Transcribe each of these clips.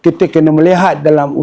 kita kena melihat dalam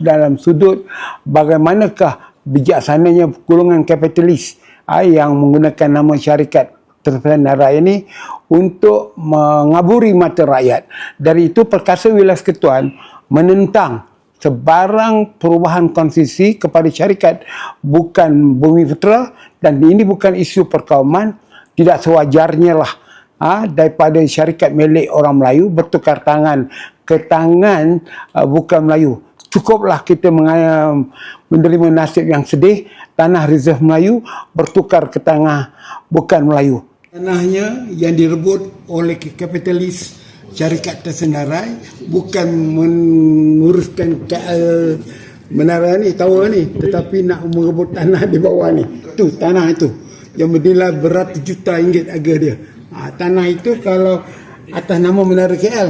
dalam sudut bagaimanakah bijaksananya golongan kapitalis ah, yang menggunakan nama syarikat Terpesan Raya ini untuk mengaburi mata rakyat. Dari itu Perkasa Wilayah Ketuan menentang sebarang perubahan konstitusi kepada syarikat bukan bumi putera dan ini bukan isu perkauman tidak sewajarnya lah ha, daripada syarikat milik orang Melayu bertukar tangan ke tangan uh, bukan Melayu. Cukuplah kita menerima nasib yang sedih. Tanah reserve Melayu bertukar ke tanah bukan Melayu. Tanahnya yang direbut oleh kapitalis syarikat tersenarai bukan menguruskan KL menara ni tower ni tetapi nak merebut tanah di bawah ni. Tu tanah itu. Yang bernilai beratus juta ringgit harga dia ha, tanah itu kalau atas nama menara KL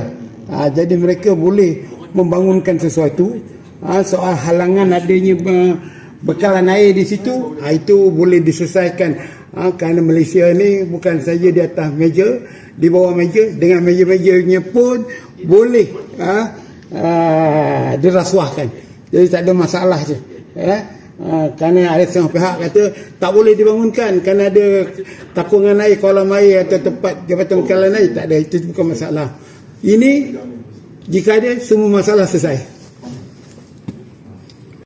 ha, jadi mereka boleh membangunkan sesuatu. Ha, soal halangan adanya be- bekalan air di situ ha, itu boleh diselesaikan. Ha, kerana Malaysia ni bukan saja di atas meja di bawah meja dengan meja-mejanya pun boleh ha, ha, dirasuahkan. Jadi tak ada masalah je ya. Ha, kerana ada setengah pihak kata tak boleh dibangunkan kerana ada takungan air kolam air atau tempat jabatan bekalan air tak ada. Itu bukan masalah. Ini jika ada semua masalah selesai